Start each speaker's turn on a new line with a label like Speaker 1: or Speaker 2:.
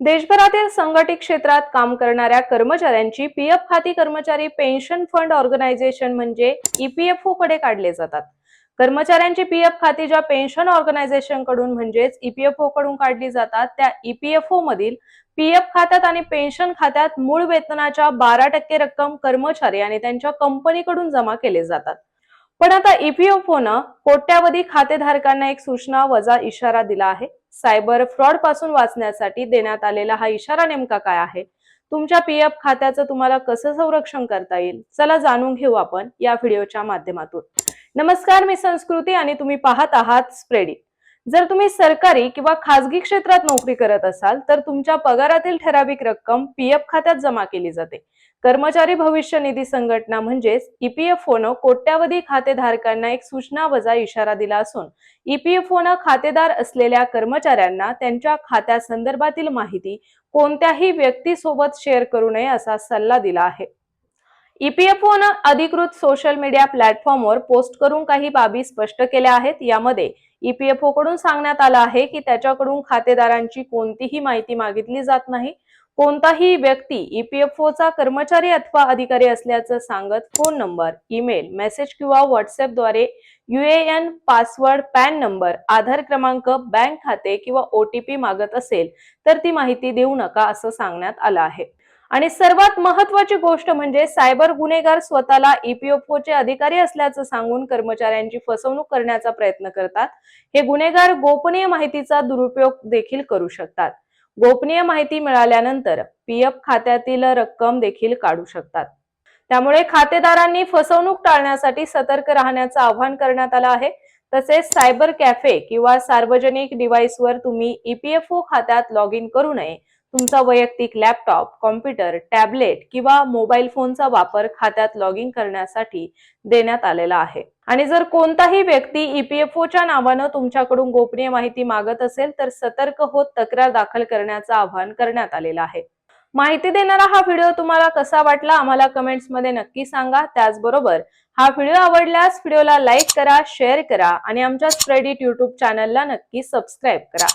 Speaker 1: देशभरातील संघटित क्षेत्रात काम करणाऱ्या कर्मचाऱ्यांची पीएफ खाती कर्मचारी पेन्शन फंड ऑर्गनायझेशन म्हणजे ईपीएफओ कडे काढले जातात. कर्मचाऱ्यांची पीएफ खाती ज्या पेन्शन ऑर्गनायझेशनकडून म्हणजेच ईपीएफओ कडून काढली जातात त्या ईपीएफओ मधील पीएफ खात्यात आणि पेन्शन खात्यात मूळ वेतनाच्या बारा टक्के रक्कम कर्मचारी आणि त्यांच्या कंपनीकडून जमा केले जातात. पण आता ईपीएफओ न कोट्यावधी खातेधारकांना एक सूचना वजा इशारा दिला आहे. सायबर फ्रॉडपासून वाचण्यासाठी देण्यात आलेला हा इशारा नेमका काय आहे? तुमच्या पीएफ खात्याचं तुम्हाला कसं संरक्षण करता येईल? चला जाणून घेऊ आपण या व्हिडिओच्या माध्यमातून. नमस्कार मी संस्कृती आणि तुम्ही पाहत आहात स्प्रेडिट जर तुम्ही सरकारी किंवा खासगी क्षेत्रात नोकरी करत असाल तर तुमच्या पगारातील ठराविक रक्कम पीएफ खात्यात जमा केली जाते. कर्मचारी भविष्य निधी संघटना म्हणजेच ईपीएफओनं कोट्यावधी खातेधारकांना एक सूचना वजा इशारा दिला असून ईपीएफओनं खातेदार असलेल्या कर्मचाऱ्यांना त्यांच्या खात्यासंदर्भातील माहिती कोणत्याही व्यक्तीसोबत शेअर करू नये असा सल्ला दिला आहे. ईपीएफओनं अधिकृत सोशल मीडिया प्लॅटफॉर्मवर पोस्ट करून काही बाबी स्पष्ट केल्या आहेत. यामध्ये ईपीएफओ कडून सांगण्यात आलं आहे की त्याच्याकडून खातेदारांची कोणतीही माहिती मागितली जात नाही. कोणताही व्यक्ती ईपीएफओचा कर्मचारी अथवा अधिकारी असल्याचं सांगत फोन नंबर ईमेल मेसेज किंवा व्हॉट्सअपद्वारे UAN password PAN number Aadhaar क्रमांक बँक खाते किंवा ओटीपी मागत असेल तर ती माहिती देऊ नका असं सांगण्यात आलं आहे. आणि सर्वात महत्वाची गोष्ट म्हणजे सायबर गुन्हेगार स्वतःला ईपीएफओचे अधिकारी असल्याचं सांगून कर्मचाऱ्यांची फसवणूक करण्याचा प्रयत्न करतात. हे गुन्हेगार गोपनीय माहितीचा दुरुपयोग देखील करू शकतात. गोपनीय माहिती मिळाल्यानंतर पीएफ खात्यातील रक्कम देखील काढू शकतात. त्यामुळे खातेदारांनी फसवणूक टाळण्यासाठी सतर्क राहण्याचं आवाहन करण्यात आलं आहे. तसेच सायबर कॅफे किंवा सार्वजनिक डिव्हाइसवर तुम्ही ईपीएफओ खात्यात लॉग इन करू नये. तुमचा वैयक्तिक लॅपटॉप कॉम्प्युटर टॅबलेट किंवा मोबाईल फोनचा वापर खात्यात लॉग इन करण्यासाठी देण्यात आलेला आहे. आणि जर कोणताही व्यक्ती ईपीएफओच्या नावानं तुमच्याकडून गोपनीय माहिती मागत असेल तर सतर्क होत तक्रार दाखल करण्याचं आवाहन करण्यात आलेलं आहे. माहिती देणारा हा व्हिडिओ तुम्हाला कसा वाटला आम्हाला कमेंट्समध्ये नक्की सांगा. त्याचबरोबर हा व्हिडिओ आवडल्यास व्हिडिओला लाईक करा शेअर करा आणि आमच्या स्प्रेडिट युट्यूब चॅनलला नक्की सबस्क्राईब करा.